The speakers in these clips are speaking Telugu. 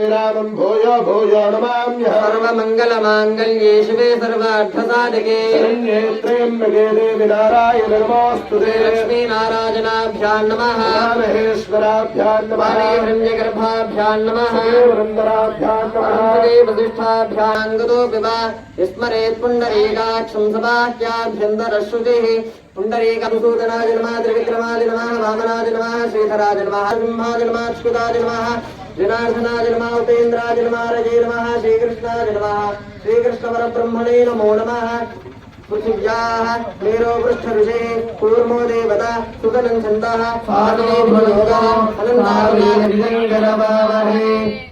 श्रीरामम् भूयो भूयो नमाम्यः सर्वमङ्गलमाङ्गल्ये शिवे सर्वार्थसाधके। शरण्ये त्र्यम्बके देवि नारायण नमोऽस्तु ते। लक्ष्मीनारायणाभ्याम् नमः। महेश्वराभ्याम् नमः। वाणीहृण्यगर्भाभ्याम् नमः। वृन्दराभ्याम् नमः। वसिष्ठाभ्याङ्गतोऽपि वा विस्मरेत् पुण्डरीकाक्षम् सभाख्याभ्यन्तरश्रुतिः पुण्डरीकमसूदनाय नमः त्रिविक्रमाय नमः वामनाय नमः श्रीधराय नमः सिंहाय नमः अच्युताय नमः। जनार्दनाय नमः उपेन्द्राय नमः रजे नमः श्रीकृष्णाय नमः श्रीकृष्णपरब्रह्मणे नमो नमः पृथिव्याः मेरो पृष्ठऋषे कूर्मो देवता सुतनं छन्दः पादो भलोगः अनन्तावलीनविजङ्गरवावहे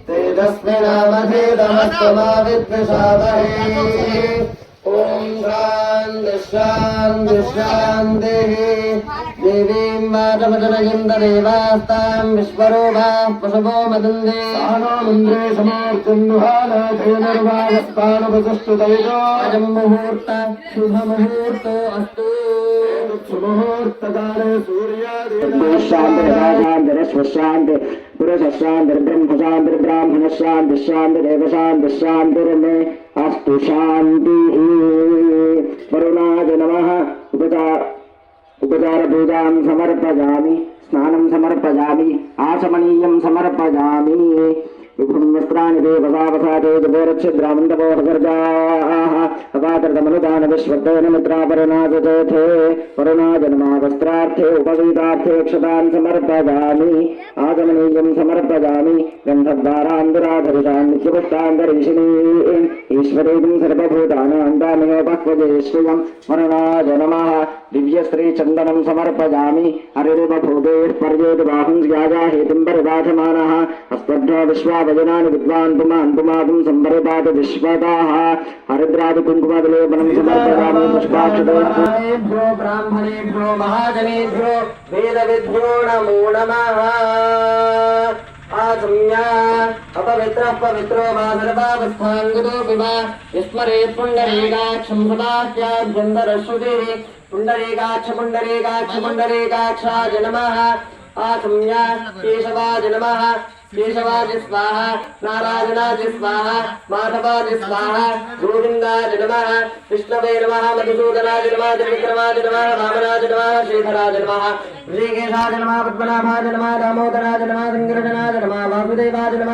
तेजस्विनामधेदमस्तमाविद्विषावहे ॐ शान्ति शान्ति शान्तिः देवीं वाचमजनयन्ददेवास्तां विश्वरूपाः पशवो मदन्ते सानामन्द्रे समार्तिन्नुहानाथेनर्वागस्तानुपतिष्ठुतैजो अयं मुहूर्त शुभमुहूर्तो अस्तु सुमुहूर्तकाले सूर्यादीनां शांति पुरुष शांतिर्ब्रह्म शांतिर्ब्राह्मण शांति शांतिरेव शांति शांतिर्मे అపాకృతమనుదాన విశ్వదేన ముద్రాపరుణాజేథే వరుణాజన్మా వస్త్రార్థే ఉపవీతార్థే క్షతాన్ సమర్పయామి ఆగమనీయం సమర్పయామి గంధద్వారాంధురాధరితాన్ నిత్యపుష్టాంధరీషిణీ ఈశ్వరీం సర్వభూతానాం దామినోపక్వజే శ్రియం వరుణాజనమః దివ్యశ్రీ చందనం సమర్పయామి హరిరివ భూతేర్పర్యేతి బాహుం యాగాహేతుం పరిబాధమాన అస్మభ్యో విశ్వాభజనాని విద్వాన్ పుమాన్ పుమాదం సంపరిపాత విశ్వదాహ హరిద్రాది पुष्पाक्षतैः ब्राह्मणेभ्यो महाजनेभ्यो वेदविद्भ्यो नमो नमः आसंज्ञा अपवित्रः पवित्रो वा सर्वावस्थाङ्गतोऽपि वा विस्मरेत् पुण्डरीकाक्षं सदाख्याभ्यन्तरश्रुतिः पुण्डरीकाक्ष आसंज्ञा केशवाय नमः కేశవాది స్వాహ నారాయణాది స్వాహ మాధవాది స్వాహ గోవిందాది నమ విష్ణవే నమ మధుసూదనాది నమ త్రివిక్రమాది నమ వామనాది నమ శ్రీధరాది నమ శ్రీకేశాది నమ పద్మనాభాది నమ దామోదరాది నమ సంకటనాది నమ వాసుదేవాది నమ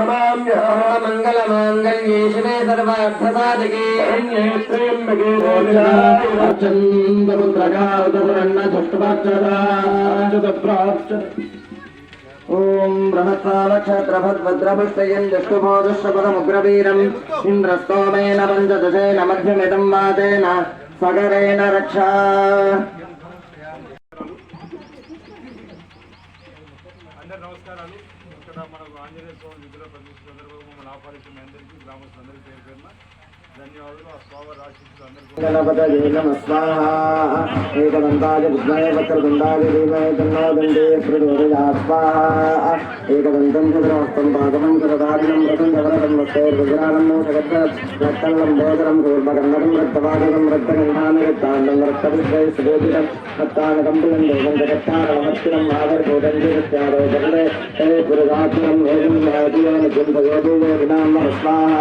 మంగళ మాంగళ్యే శివే సర్వార్థసాధకే ఓం ఇంద్రస్తోమేన పంచదశేన మధ్యమిదం వాదేన సగరేణ రక్ష అందరు నమస్కారాలు. ఇక్కడ మనకు ఆంజనేయ స్వామి విగ్రహ ప్రతిష్ఠ సందర్భంగా మమ్మల్ని ఆహ్వానిస్తున్న అందరికీ గ్రామస్తులందరికీ పేరు పేరున ఏకదంతాయ విద్మయ వక్రదండాయ ధీమహి తన్నో దండే ప్రచోదయాత్ స్వాహ. ఏకదంతం చతురవస్తం పాదమం చరదాగ్రం రథం కవరకం వస్తైర్వజ్రాలమ్ము జగద్వత్ రక్తల్లం భోజనం కూర్మగంధకం రక్తవాగకం రక్తగంధాన రక్తాండం రక్తవిశ్వై సుబోధితం రక్తానకం పులం దేవం జగత్తారమహస్తిరం ఆదర్భూతం జగత్యారో జగదే హే పురుదాత్మం వేదం జాతీయోని కుంభయోగో వినామ స్వాహ.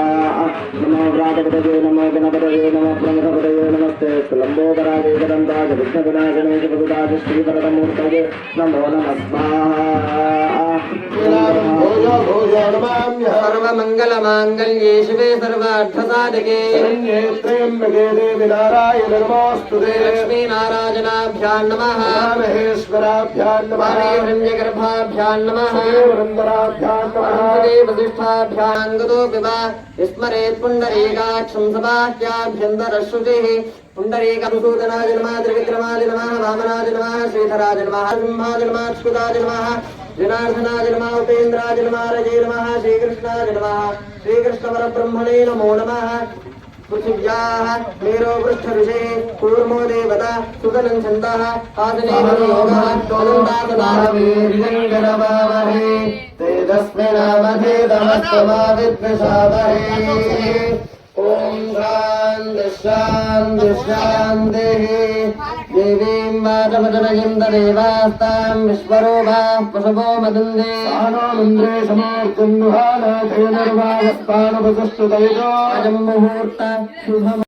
నమో ప్రాగపదే वेदं महदीयो नित्यं भगवतो वेदिनां नमः स्वाहा नमो व्रातपतये नमो गणपतये नमो प्रमुखपतये नमस्ते लम्बोदराय एकदन्ताय विघ्नविनाशने जगदाय श्रीवरदमूर्तये नमो नमः स्वाहा श्रीरामं भूयो भूयो नमाम्यः सर्वमङ्गलमाङ्गल्ये शिवे सर्वार्थसाधके शरण्ये त्र्यम्बके देवि नारायण नमोऽस्तु ते लक्ष्मीनारायणाभ्याम् नमः महेश्वराभ्याम् नमः वाणीहृण्यगर्भाभ्याम् नमः वृन्दराभ्याम् नमः वसिष्ठाभ्याङ्गतोऽपि वा विस्मरेत् पुण्डरीकाक्षं सभाख्याभ्यन्तरश्रुतिः पुण्डरीकसूदनाय नमः, त्रिविक्रमाय नमः, वामनाय नमः, श्रीधराय नमः, सिंहाय नमः अच्युताय नमः, जनार्दनाय नमः, उपेन्द्राय नमः रजे नमः, श्रीकृष्णाय नमः, श्रीकृष्णपरब्रह्मणे नमो नमः। पृथिव्याः मेरो पृष्ठऋषे कूर्मो देवता सुदनं छन्दः आसने योगः वीर्यङ्करवावहे तेजस्विनामधेदमस्तमाविद्विषावहे ॐ शान्ति शान्ति शान्तिः देवीं वाचमजनयं देवास्तां विश्वरूपाः पशवो मदन्ते स्थानोमिन्द्रे समोर्तिन्नुहानाथेनर्वागस्तानुपसुष्टुतैजो अजं मुहूर्त शुभम्